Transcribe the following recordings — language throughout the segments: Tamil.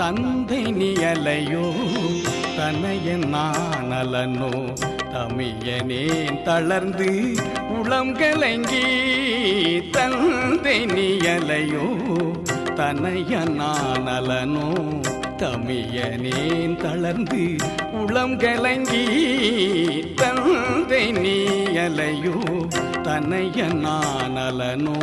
தந்தை நியலையோ தனையனானலனோ தமியனேன் தளர்ந்து உளம் கலங்கி தந்தை நியலையோ தனையனானலனோ தமியனேன் தளர்ந்து உளம் கலங்கி தந்தை நீயலையோ தனைய நானலனோ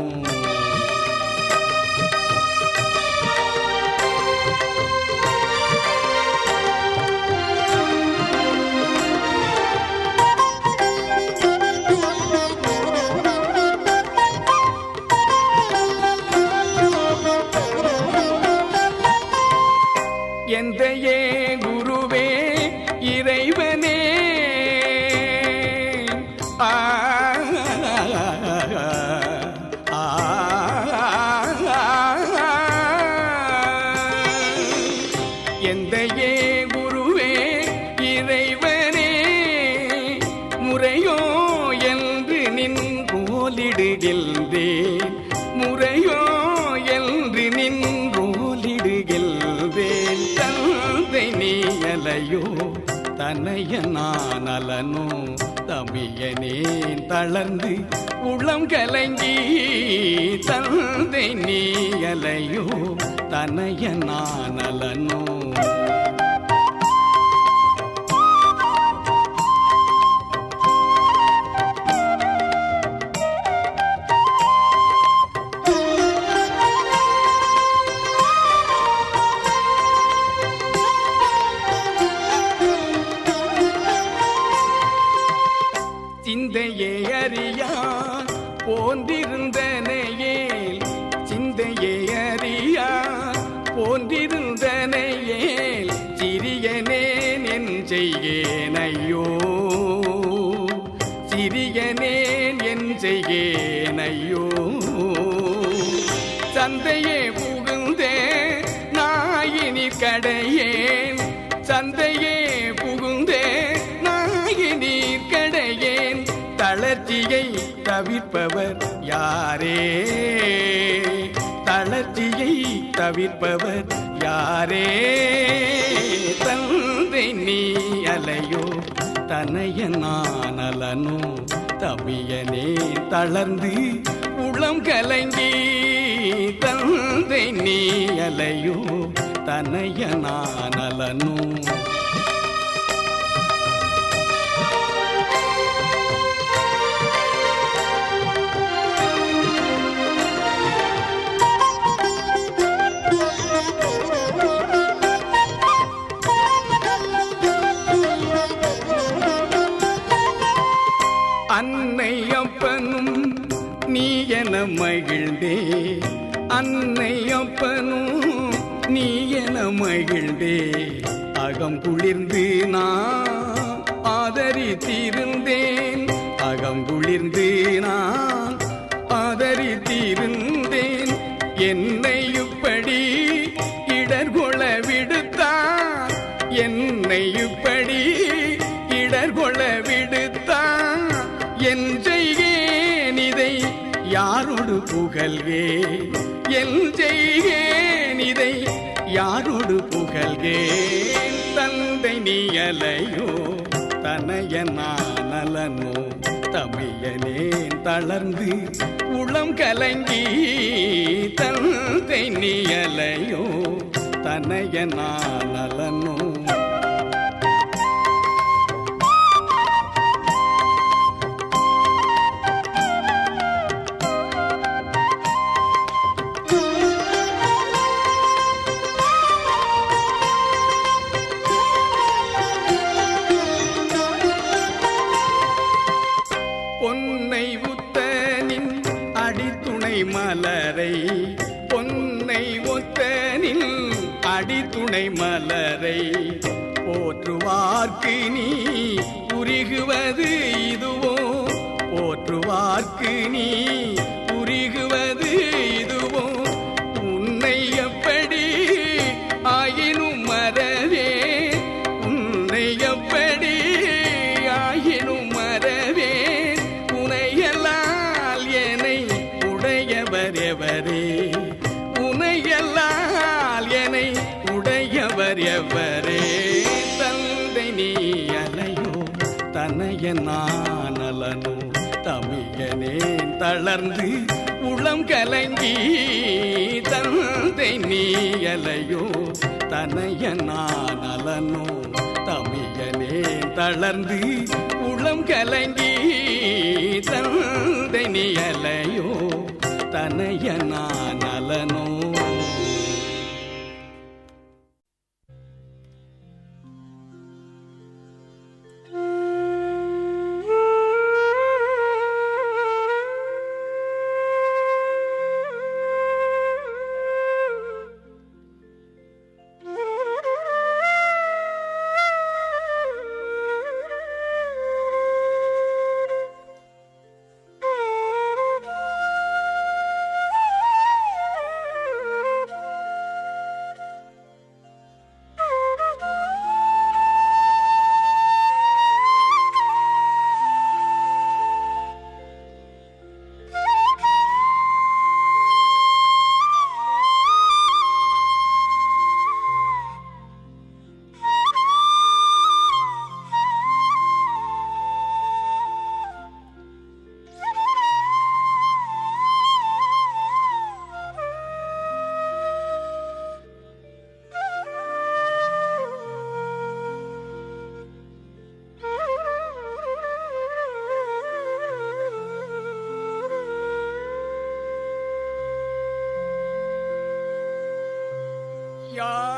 தன்னைய நான் தனையனானலனோ தமியனேன் தளர்ந்து உளம் கலங்கி தந்தை நீ அலையோ. தனைய நான் தனையனானலனோ சிந்தையே அறியான் போன்றிருந்தனையேல் சிந்தையே அறியான் போன்றிருந்தனையேல் சிறியனேன் என் செய்கேன் ஐயோ. சிறியனேன் என் செய்கேன் ஐயோ. சந்தையே தவிர்ப்பவர் யாரே? தளர்ச்சியை தவிர்ப்பவர் யாரே? தந்தை நீ அலையோ தனைய நான் அலனோ தவியனே தளர்ந்து உளம் கலங்கி தந்தை நீ அலையோ தனைய நான் அலனோ. குளிர்ந்து நான் ஆதரித்திருந்தேன். அகம் குளிர்ந்து நான் ஆதரித்திருந்தேன். என்னை இப்படி இடர்கொள விடுத்தான் என்னை இப்படி இடர்கொள விடுத்தான் என் செய்கேன் இதை யாரோடு புகழ்வே என் செய்கேன் இதை யாரோடு புகழ்கேன்? தந்தை நீயலையோ தனைய நானலனோ தமையனேன் தளர்ந்து உளம் கலங்கி தந்தை நீயலையோ தனைய நானலனோ துணை மலரை போற்றுவார்க்கு நீ உருகுவது இதுவோ? போற்றுவார்க்கு நீ உருகுவது இதுவோ? உன்னை எப்படி ஆயினும் மறவே உன்னை எப்படி நானலனோ தமிழனேன் தளர்ந்து உளம் கலங்கி தந்தை நீயலையோ தனைய நானலனோ தமிழனேன் தளர்ந்து உளம் கலங்கி தந்தை நீயலையோ தனைய நானலனோ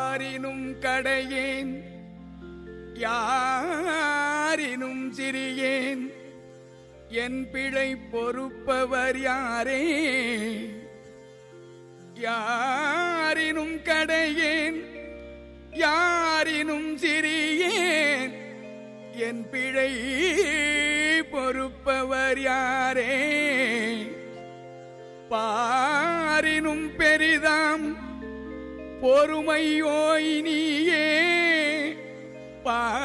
யாரினும் கடையேன் யாரினும் சிறியேன் என் பிழை பொறுப்பவர் யாரே? யாரினும் கடையேன் யாரினும் சிறியேன் என் பிழை பொறுப்பவர் யாரே? பாரினும் பெரிதாம் பொறுமையோய் நீயே. பாரிதும்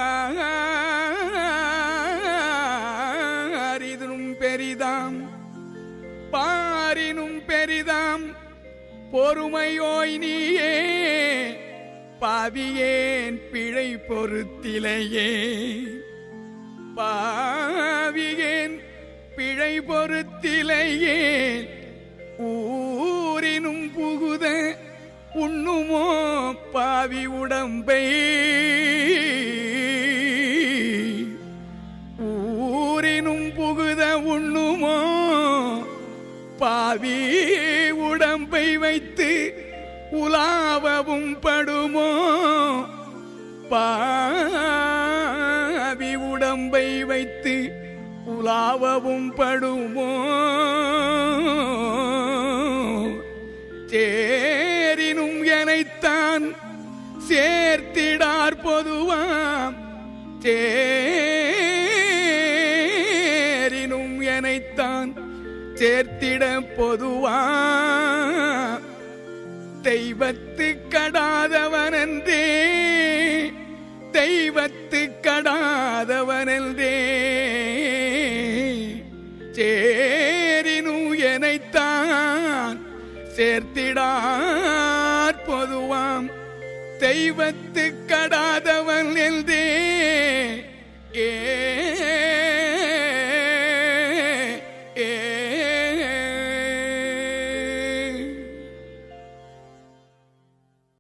பெரிதாம். பாரினும் பெரிதாம். பொறுமையோய் நீயே. பாவியேன் பிழை பொறுத்திலையே. பாவியேன் பிழை பொறுத்திலையே. ஊ உண்ணுமோ பாவி உடம்பை? ஊரினும் புகுத உண்ணுமோ பாவி உடம்பை வைத்து உலாவவும் படுமோ? பாவி உடம்பை வைத்து உலாவவும் படுமோ? தே சேர்த்திடார் பொதுவாம். சேரினும் எனைத்தான் சேர்த்திட பொதுவா தெய்வத்து கடாதவனந்தே தெய்வத்து கடாதவனந்தே சேரினு எனைத்தான் சேர்த்திடார் பொதுவாம். தெய்வத்து கடாதவன் என்றே. ஏ